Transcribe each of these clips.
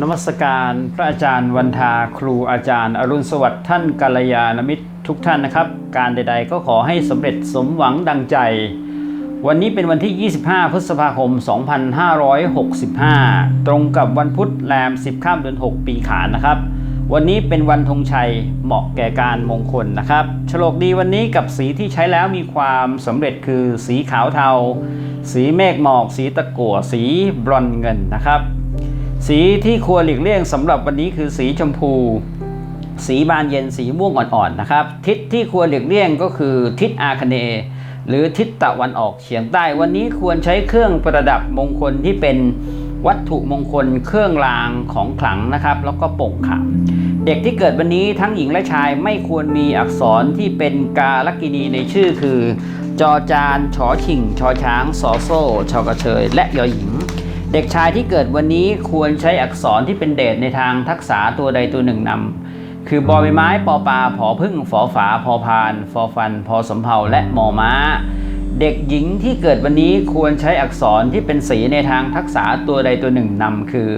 นมัสการพระอาจารย์วันทาครูอาจารย์ อรุณสวัสดิ์ท่านกัลยาณมิตรทุกท่านนะครับ การใดๆก็ขอให้สำเร็จสมหวังดังใจ วันนี้เป็นวันที่ 25 พฤษภาคม 2565 ตรงกับวันพุธแรม 10 ข้ามเดือน 6 ปีขานนะครับ วันนี้เป็นวันธงชัยเหมาะแก่การมงคลนะครับโฉลกดีวันนี้กับสีที่ใช้แล้วมีความสำเร็จคือสีขาวเทา สีเมฆหมอก สีตะกั่วสีบรอนเงินนะครับ สีที่ควรหลีกเลี่ยงสำหรับวันนี้คือสีชมพู สีบานเย็นสีม่วงอ่อนๆนะครับ ทิศที่ควรหลีกเลี่ยงก็คือทิศอาคเนย์หรือทิศตะวันออกเฉียงใต้ วันนี้ควรใช้เครื่องประดับมงคลที่เป็นวัตถุมงคลเครื่องรางของขลังนะครับ แล้วก็ป่งขามเด็กที่เกิดวันนี้ทั้งหญิงและชายไม่ควรมีอักษรที่เป็นกาลกินีในชื่อคือ จอจานชอชิงชอช้างสอโซ่ชอกระเชย และยอหญิง เด็กชายที่เกิดวันนี้ควรใช้อักษรที่เป็นเดชในทางทักษะตัวใดตัวหนึ่งนำ คือบอใบไม้ปอปลาผอพึ่งฝอฝาพอพานฟอฟันพอสำเภาและมอม้า เด็กหญิงที่เกิดวันนี้ควรใช้อักษรที่เป็นสีในทางทักษะตัวใดตัวหนึ่งนำ คือ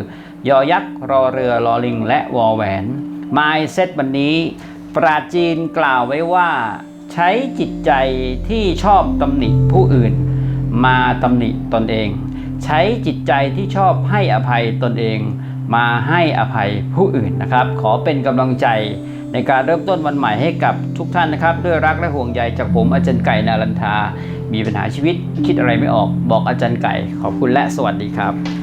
ยอยักษ์รอเรือรอลิง และวอแหวนไมเซตวันนี้ ปราจีนกล่าวไว้ว่า ใช้จิตใจที่ชอบตำหนิผู้อื่น มาตำหนิตนเอง ใช้จิตใจที่ชอบให้อภัยตนเอง มาให้อภัยผู้อื่นนะครับ ขอเป็นกำลังใจในการเริ่มต้นวันใหม่ให้กับทุกท่านนะครับ ด้วยรักและห่วงใยจากผมอาจารย์ไก่นารันทา มีปัญหาชีวิตคิดอะไรไม่ออกบอกอาจารย์ไก่ ขอบคุณและสวัสดีครับ